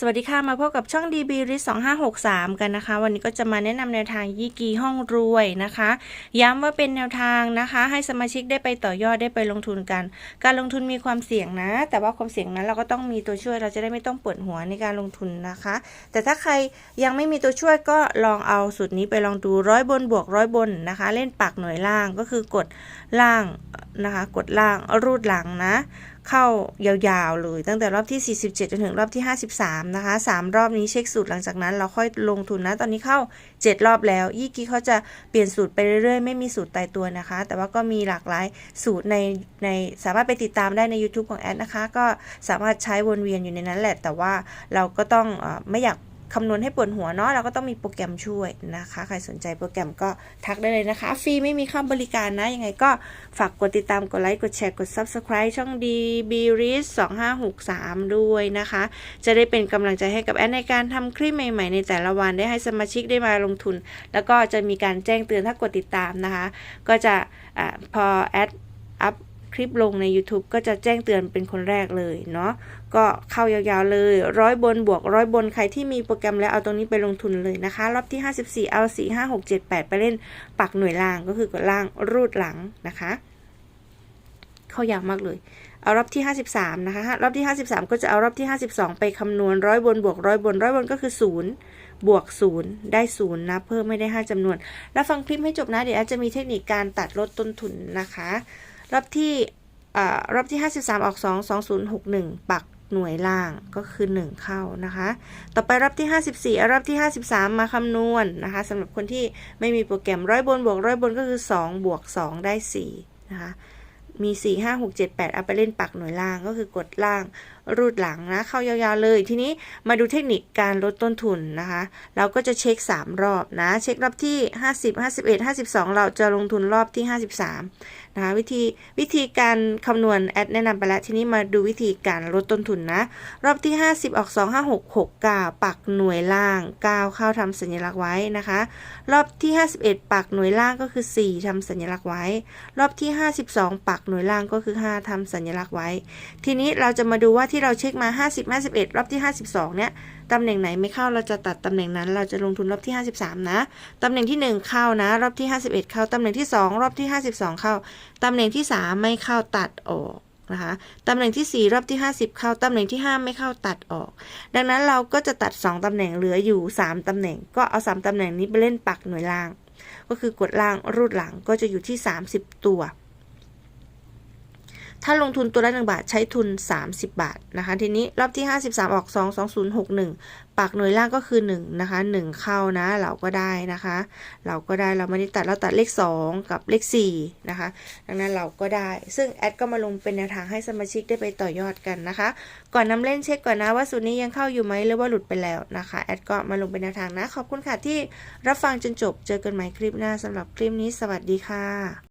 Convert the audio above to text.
สวัสดีค่ะ มาพบกับช่อง DB r i s 2563 กันนะคะ วันนี้ก็จะมาแนะนำแนวทางยี่กีห้องรวยนะคะ ย้ำว่าเป็นแนวทางนะคะ ให้สมาชิกได้ไปต่อยอดได้ไปลงทุนกัน การลงทุนมีความเสี่ยงนะ แต่ว่าความเสี่ยงนั้นเราก็ต้องมีตัวช่วยเราจะได้ไม่ต้องปวดหัวในการลงทุนนะคะ แต่ถ้าใครยังไม่มีตัวช่วยก็ลองเอาสูตรนี้ไปลองดูร้อยบนบวกร้อยบนนะคะ เล่นปักหน่วยล่างก็คือกดล่าง นะคะ กดล่างรูดหลังนะ เข้ายาวๆเลยตั้งแต่รอบที่ 47 จนถึงรอบที่ 53 นะคะ 3 รอบนี้เช็คสูตรหลังจากนั้น เราค่อยลงทุนนะ ตอนนี้เข้า 7 รอบแล้ว ยี่กี้เขาจะเปลี่ยนสูตรไปเรื่อยๆ ไม่มีสูตรตายตัวนะคะ แต่ว่าก็มีหลากหลายสูตรในในสามารถไปติดตามได้ใน YouTube ของแอดนะคะ ก็สามารถใช้วนเวียนอยู่ในนั้นแหละ แต่ว่าเราก็ต้องอไม่อยาก คำนวณให้ปวดหัวเนาะเราก็ต้องมีโปรแกรมช่วยนะคะ ใครสนใจโปรแกรมก็ทักได้เลยนะคะ ฟรีไม่มีค่าบริการนะ ยังไงก็ฝากกดติดตามกดไลค์ กดแชร์ กด Subscribe ช่องดีบีริส2563ด้วยนะคะ จะได้เป็นกำลังใจให้กับแอดในการทำคลิปใหม่ ๆ ในแต่ละวันได้ให้สมาชิกได้มาลงทุน แล้วก็จะมีการแจ้งเตือนถ้ากดติดตามนะคะ ก็จะอพอแอด คลิปลงใน YouTube ก็จะแจ้งเตือนเป็นคนแรกเลยเนาะก็เข้ายาวๆเลยร้อยบนบวกร้อยบนใครที่มีโปรแกรมแล้วเอาตรงนี้ไปลงทุนเลยนะคะ รอบที่ 54 เอา 4 5 6 7 8 ไปเล่นปักหน่วยล่างก็คือกดล่างรูดหลังนะคะ เข้ายาวมากเลยเอารอบที่ 53 นะคะ รอบที่ 53 ก็จะเอารอบที่ 52 ไปคำนวณร้อยบนบวกร้อยบนร้อยบนก็คือ 0 บวก 0 ได้ 0 นะ เพิ่มไม่ได้ 5จำนวน แล้วฟังคลิปให้จบนะ เดี๋ยวอาจจะมีเทคนิคการตัดลดต้นทุนนะคะ รอบที่อ่ารอบที่ 53 ออก 2 2061 ปักหน่วยล่างก็คือ 1 เข้านะคะ ต่อไปรอบที่ 54เอารอบที่ 53 มาคำนวณนะคะสำหรับคนที่ไม่มีโปรแกรมร้อยบนบวกร้อยบนก็คือ 2 บวก 2 ได้ 4 นะคะ มี 4 5 6 7 8 เอาไปเล่นปักหน่วยล่างก็คือกดล่างรูดหลังนะ เข้ายาวๆเลย ทีนี้มาดูเทคนิคการลดต้นทุนนะคะ เราก็จะเช็ค 3 รอบนะ เช็ครอบที่ 50 51 52 เราจะลงทุนรอบที่ 53 นะคะวิธีวิธีการคำนวณแอดแนะนำไปแล้ว ทีนี้มาดูวิธีการลดต้นทุนนะ รอบที่ 50 ออก 2 5 6 6 9 ปักหน่วยล่าง 9 เข้าทำสัญลักษณ์ไว้นะคะ รอบที่ 51 ปักหน่วยล่างก็คือ 4ทำสัญลักษณ์ไว้ รอบที่ 52 ปักหน่วยล่างก็คือ 5ทำสัญลักษณ์ไว้ ทีนี้เราจะมาดูว่าที่เราเช็คมา 50 51 รอบที่ 52 เนี่ยตำแหน่งไหนไม่เข้าเราจะตัดตำแหน่งนั้น เราจะลงทุนรอบที่ 53 นะ ตำแหน่งที่ 1 เข้านะ รอบที่ 51 เข้า ตำแหน่งที่ 2 รอบที่ 52 เข้าตำแหน่งที่ 3 ไม่เข้าตัดออกนะคะตำแหน่งที่ 4 รอบที่ 50 เข้า ตำแหน่งที่ 5 ไม่เข้าตัดออก ดังนั้นเราก็จะตัด 2 ตำแหน่งเหลืออยู่ 3 ตำแหน่ง ก็เอา 3 ตำแหน่งนี้ไปเล่นปักหน่วยล่าง ก็คือกดล่างรูดหลังก็จะอยู่ที่ 30 ตัว ถ้าลงทุนตัวละ1บาทใช้ทุน 30 บาทนะคะ ทีนี้รอบที่ 53 ออก 2 2061ปักหน่วยล่างก็คือ 1 นะคะ 1 เข้านะ เราก็ได้นะคะ เราก็ได้เราไม่ได้ตัดเราตัดเลข 2 กับเลข 4 นะคะ ดังนั้นเราก็ได้ ซึ่งแอดก็มาลงเป็นแนวทางให้สมาชิกได้ไปต่อยอดกันนะคะ ก่อนนำเล่นเช็คก่อนนะว่าสูตรนี้ยังเข้าอยู่ไหมหรือว่าหลุดไปแล้วนะคะแอดก็มาลงเป็นแนวทางนะขอบคุณค่ะที่รับฟังจนจบเจอกันใหม่คลิปหน้าสำหรับคลิปนี้ สวัสดีค่ะ